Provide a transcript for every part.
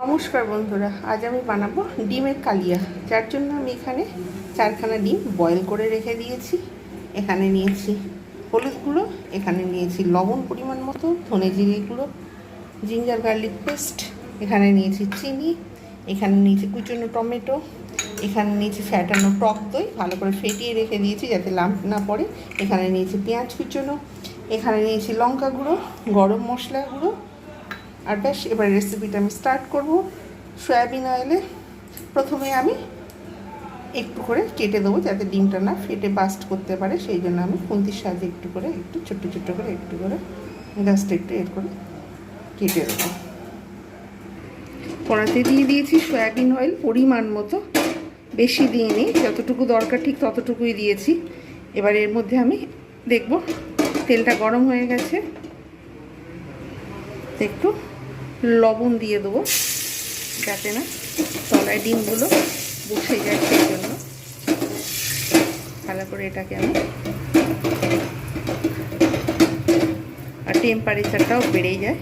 নমস্কার বন্ধুরা, আজ আমি বানাবো ডিমের কালিয়া। যার জন্য আমি এখানে চারখানা ডিম বয়েল করে রেখে দিয়েছি। এখানে নিয়েছি হলুদ গুঁড়ো, এখানে নিয়েছি লবণ পরিমাণ মতো, ধনে জিরে গুঁড়ো জিঞ্জার গার্লিক পেস্ট এখানে নিয়েছি চিনি, এখানে নিয়েছি কুচনো টমেটো, এখানে নিয়েছি ফ্যাটানো টক দই, ভালো করে ফেটিয়ে রেখে দিয়েছি যাতে লাম্প না পড়ে। এখানে নিয়েছি পেঁয়াজ কুচনো, এখানে নিয়েছি লঙ্কা গুঁড়ো, গরম মশলা গুঁড়ো আর ব্যাস, এবার রেসিপিটা আমি স্টার্ট করব। সয়াবিন অয়েলে প্রথমে আমি একটু করে কেটে দেবো যাতে ডিমটা না ফেটে বাস্ট করতে পারে। সেই জন্য আমি খুন্তির সাহায্যে একটু করে, একটু ছোট্ট ছোট্ট করে একটু করে জাস্ট একটু এর করে কেটে দেবো। কড়াতে দিয়ে দিয়েছি সয়াবিন অয়েল পরিমাণ মতো। বেশি দিইনি, যতটুকু দরকার ঠিক ততটুকুই দিয়েছি। এবার এর মধ্যে আমি দেখব, তেলটা গরম হয়ে গেছে। একটু লবণ দিয়ে দেবো। যাতে না তলায় ডিমগুলো বসে যায় সেই জন্য। ভালো করে এটাকে আমি আর টেম্পারেচারটাও বেড়ে যায়।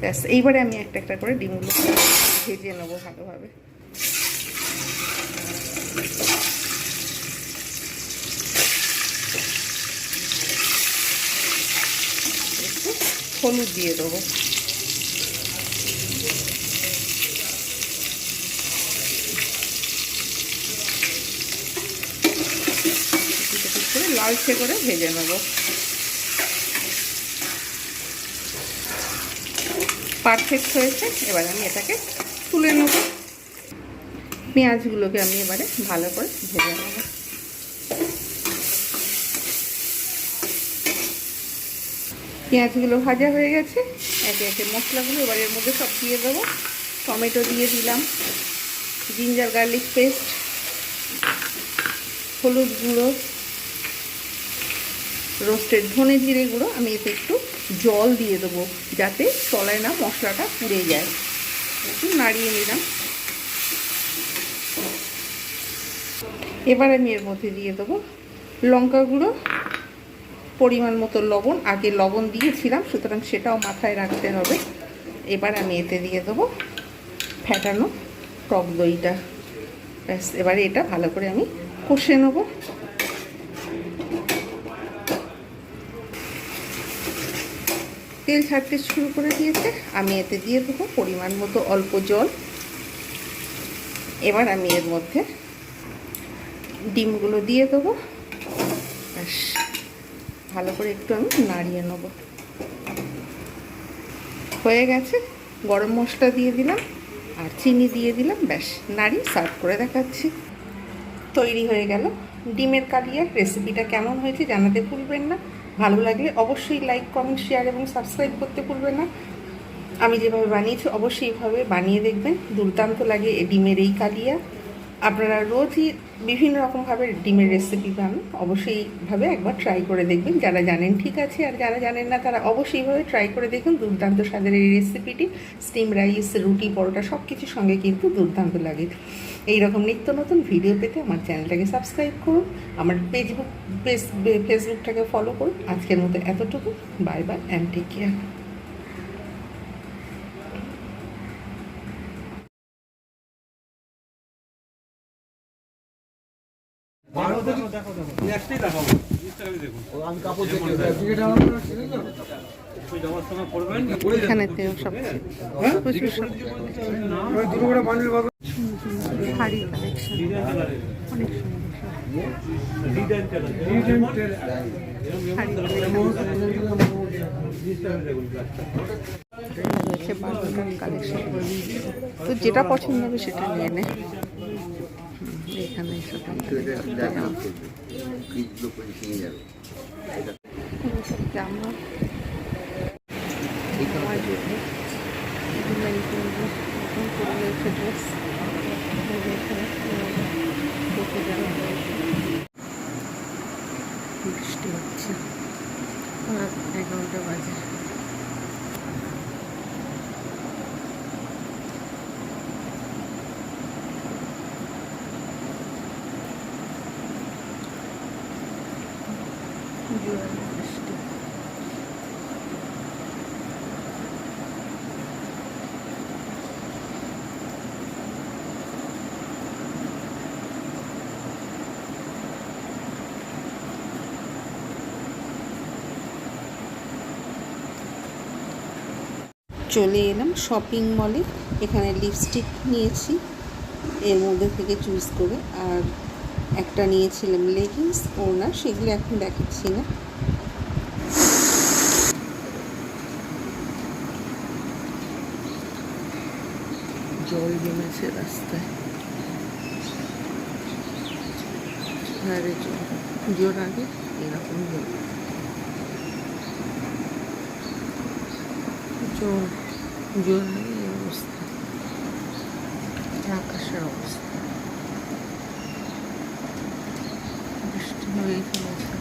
ব্যাস, এইবারে আমি একটা একটা করে ডিমগুলো ভেজে নেব ভালোভাবে। হলুদ দিয়ে দেবো করে লালচে করে ভেজে নেব। পারফেক্ট হয়েছে। এবার আমি এটাকে তুলে নেব। পেঁয়াজগুলোকে আমি এবারে ভালো করে ভেজে নেব। পেঁয়াজগুলো ভাজা হয়ে গেছে। একে একে মশলাগুলো এবার এর মধ্যে সব দিয়ে দেবো। টমেটো দিয়ে দিলাম। জিঞ্জার গার্লিক পেস্ট হলুদ গুঁড়ো রোস্টেড ধনে জিরে গুঁড়ো, আমি এতে একটু জল দিয়ে দেবো যাতে তলায় না মশলাটা পুড়ে যায়। একটু নাড়িয়ে নিলাম। এবার আমি এর মধ্যে দিয়ে দেবো লঙ্কা গুঁড়ো। পরিমাণ মতো লবণ, আগে লবণ দিয়েছিলাম, সুতরাং সেটাও মাথায় রাখতে হবে। এবার আমি এতে দিয়ে দেবো ফ্যাটানো টক দইটা। ব্যাস, এবারে এটা ভালো করে আমি কষে নেব। তেল ছাড়তে শুরু করে দিয়েছে। আমি এতে দিয়ে দেবো পরিমাণ মতো অল্প জল। এবার আমি এর মধ্যে ডিমগুলো দিয়ে দেবো। ব্যাস, ভালো করে একটু আমি নাড়িয়ে নেব। হয়ে গেছে, গরম মশলা দিয়ে দিলাম আর চিনি দিয়ে দিলাম। ব্যাস নাড়ি সার্ভ করে দেখাচ্ছি। তৈরি হয়ে গেল। ডিমের কালিয়ার রেসিপিটা কেমন হয়েছে জানাতে ভুলবেন না। ভালো লাগলে অবশ্যই লাইক কমেন্ট শেয়ার এবং সাবস্ক্রাইব করতে ভুলবেন না। আমি যেভাবে বানিয়েছি অবশ্যই এইভাবে বানিয়ে দেখবেন। দুর্দান্ত লাগে ডিমের এই কালিয়া। আপনারা রোজই বিভিন্ন রকমভাবে ডিমের রেসিপি পান। অবশ্যই এইভাবে একবার ট্রাই করে দেখবেন। যারা জানেন ঠিক আছে, আর যারা জানেন না, তারা অবশ্যই এইভাবে ট্রাই করে দেখুন। দুর্দান্ত স্বাদের এই রেসিপিটি স্টিম রাইস রুটি, পরোটা সব কিছুর সঙ্গে কিন্তু দুর্দান্ত লাগে। এই রকম নিত্য নতুন ভিডিও পেতে আমার চ্যানেলটাকে সাবস্ক্রাইব করুন আমার ফেসবুক পেজ ফেসবুকটাকে ফলো করুন। আজকের মতো এতটুকু। Bye bye and take care এখানে সব প্রচুর শাড়ি কালেকশন অনেক সুন্দর। কালেকশন তো যেটা পছন্দ হবে সেটা নিয়ে নে। এখানে আমার এই করব নতুন করে রয়েছে ড্রেস বৃষ্টি হচ্ছে। এগারোটা বাজে। জোয়ার। চলে এলাম শপিং মলে এখানে লিপস্টিক নিয়েছি, এর মধ্যে থেকে চুজ করে। আর একটা নিয়েছিলাম লেগিংস ওনার সেগুলো এখন দেখাচ্ছি না। জল জমেছে রাস্তায়। জল। পুজোর আগে এরকম জল। জল জলের অবস্থা আকাশের অবস্থা বৃষ্টি হয়েই ফেলেছে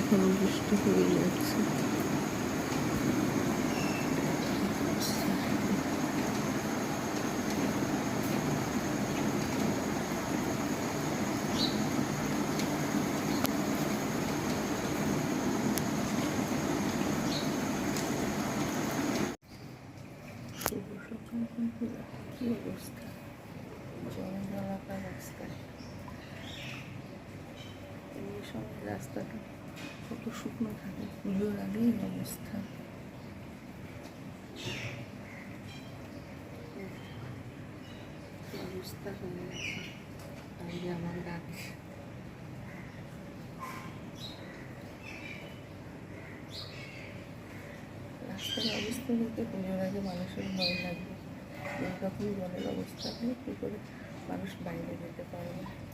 এখনও বৃষ্টি হয়ে যাচ্ছে শুভ সকাল বন্ধুরা কি অবস্থা এই সময় রাস্তাটা কত শুকনো থাকে অবস্থা অবস্থা রাস্তার অবস্থা দেখে পুজোর আগে মানুষের ভয় লাগবে। এইরকম জলের অবস্থা। কী করে মানুষ বাইরে যেতে পারবে?